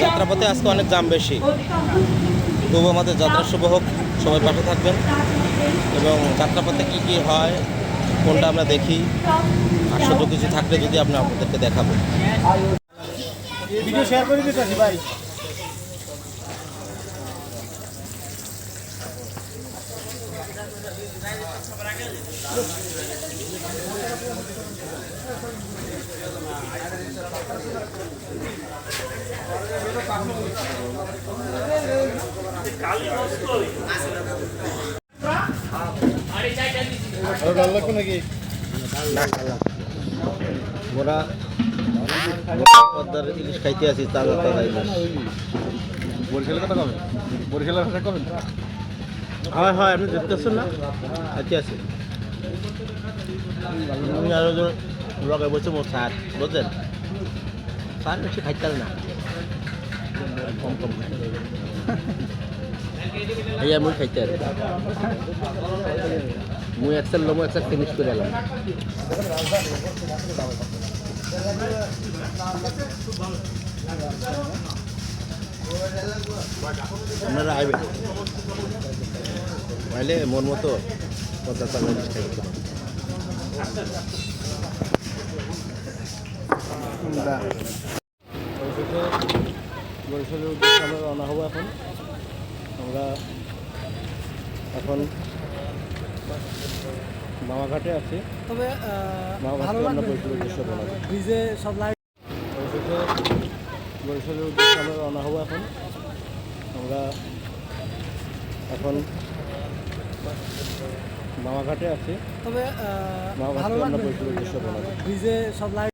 যাত্রাপথে আজকে অনেক দাম বেশি। তবু আমাদের যাত্রা শুভ হোক, সবাই পাশে থাকবেন। এবং যাত্রাপথে কী কী হয়, কোনটা আমরা দেখি আশ্চর্য কিছু থাকলে যদি আমরা আপনাদেরকে দেখাবো। ভিডিও শেয়ার করে দিতেছি, ভাই। নাকি ওরা পদ্মার ইলিশ খাইতে আছি তাজা তাজা বরিশালের কথা কবেন বরিশালের ভাষা কবেন হয় হয়, আপনি দেখতেছেন না। আছি আছে আমি আরও জন লগে বসে মোট স্যার, বুঝলেন? স্যার বেশি খাইতে পারে না। কম কম। খাই এই খাইতে আর মুই একসার লমো একসার ফিনিশ করে এলাম। আপনারা আইবেন। আইলে মন মতো ইলিশ খাইতে বরিশালের উদ্দেশ্যে আমরা রওনা হব এখন। আমরা এখন মামাঘাটে আছি। তবে ব্রিজে সব লাইট বরিশালের উদ্দেশ্যে আমরা রওনা হব এখন। আমরা এখন মামাঘাটে আছি। তবে ভালো লাগবে। ব্রিজে সব লাইট